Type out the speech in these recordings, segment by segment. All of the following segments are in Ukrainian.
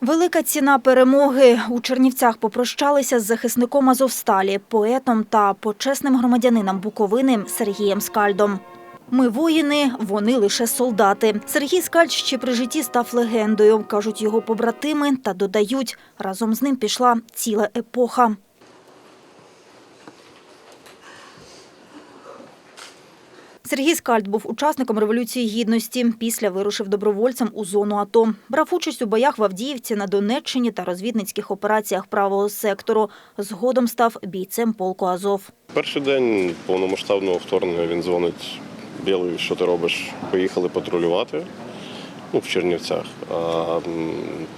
Велика ціна перемоги. У Чернівцях попрощалися з захисником Азовсталі, поетом та почесним громадянином Буковини Сергієм Скальдом. Ми воїни, вони лише солдати. Сергій Скальд ще при житті став легендою, кажуть його побратими, та додають, разом з ним пішла ціла епоха. Сергій Скальд був учасником Революції Гідності. Після вирушив добровольцем у зону АТО. Брав участь у боях в Авдіївці на Донеччині та розвідницьких операціях правого сектору. Згодом став бійцем полку Азов. Перший день повномасштабного вторгнення він дзвонить Білий, що ти робиш? Поїхали патрулювати ну, в Чернівцях. А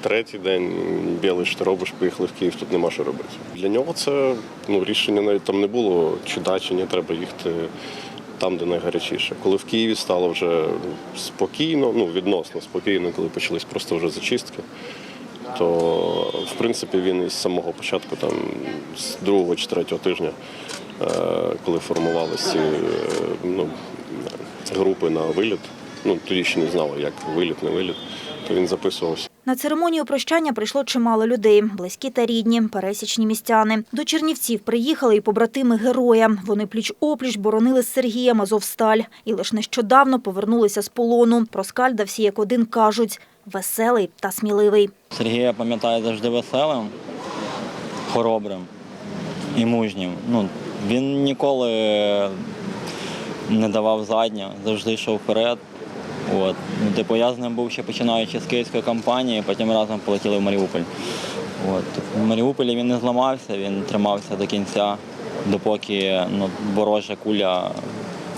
третій день Білий, що ти робиш, поїхали в Київ, тут нема що робити. Для нього це ну, рішення навіть там не було, чи да, чи ні, треба їхати там, де найгарячіше. Коли в Києві стало вже спокійно, ну відносно спокійно, коли почались просто вже зачистки. То в принципі він із самого початку, там з другого чи третього тижня, е, коли формувалися е, ну, групи на виліт, ну тоді ще не знали, як виліт, не виліт, то він записувався. На церемонію прощання прийшло чимало людей, близькі та рідні, пересічні містяни. До Чернівців приїхали і побратими героя. Вони пліч-опліч боронили з Сергієм Азовсталь. І лише нещодавно повернулися з полону. Про Скальда всі як один кажуть – веселий та сміливий. Сергія я пам'ятаю завжди веселим, хоробрим і мужнім. Ну, він ніколи не давав заднього, завжди йшов вперед. От. Ну, типу, я з ним був ще починаючи з київської кампанії, потім разом полетіли в Маріуполь. От. В Маріуполі він не зламався, він тримався до кінця, допоки ну, ворожа куля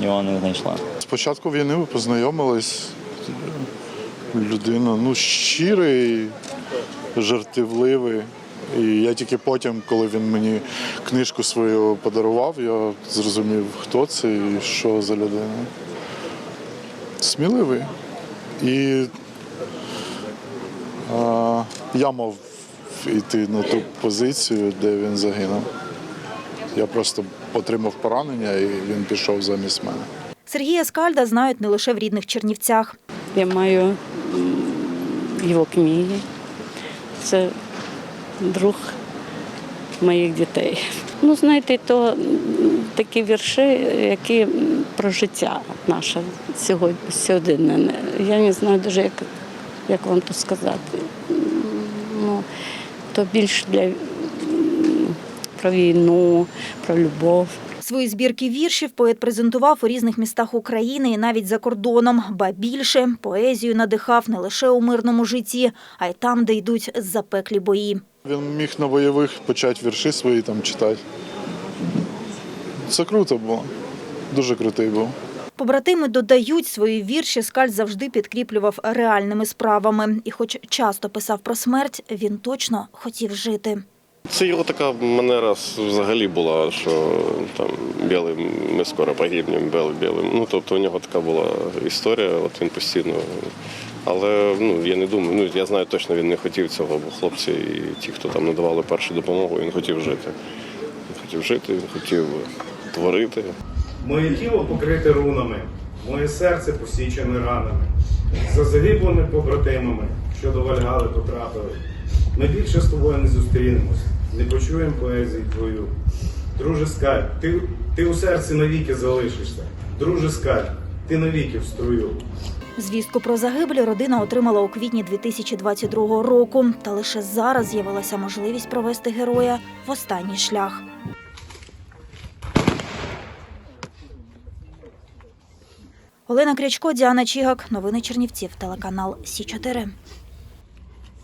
його не знайшла. Спочатку війни ми познайомились. Людина ну, щирий, жартівливий. І я тільки потім, коли він мені книжку свою подарував, я зрозумів, хто це і що за людина. Сміливий. І а, я мав йти на ту позицію, де він загинув. Я просто отримав поранення і він пішов замість мене. Сергія Скальда знають не лише в рідних Чернівцях. Я маю його книги. Це друг моїх дітей. Ну, знаєте, то такі вірші, які про життя наше сьогодні, сьогодні. Я не знаю навіть, як, як вам то сказати. Ну, то більш для про війну, про любов. Свої збірки віршів поет презентував у різних містах України і навіть за кордоном. Ба більше поезію надихав не лише у мирному житті, а й там, де йдуть запеклі бої. Він міг на бойових почати вірші свої там читати. Це круто було. Дуже крутий був. Побратими додають, свої вірші Скаль завжди підкріплював реальними справами. І хоч часто писав про смерть, він точно хотів жити. Це його така манера взагалі була, що там білий, ми скоро погибнемо, білий, білий. Ну тобто у нього така була історія, от він постійно. Але ну я не думаю, ну я знаю точно, він не хотів цього, бо хлопці і ті, хто там надавали першу допомогу, він хотів жити. Він хотів жити, він хотів творити. Моє тіло покрите рунами, моє серце посічене ранами, за загиблими побратимами, що до Вальгали потрапили. Ми більше з тобою не зустрінемось, не почуємо поезії твою. Друже Скаль, ти, ти у серці навіки залишишся. Друже Скаль, ти навіки в струю. Звістку про загибель родина отримала у квітні 2022 року. Та лише зараз з'явилася можливість провести героя в останній шлях. Олена Крячко, Діана Чігак. Новини Чернівців. Телеканал Сі 4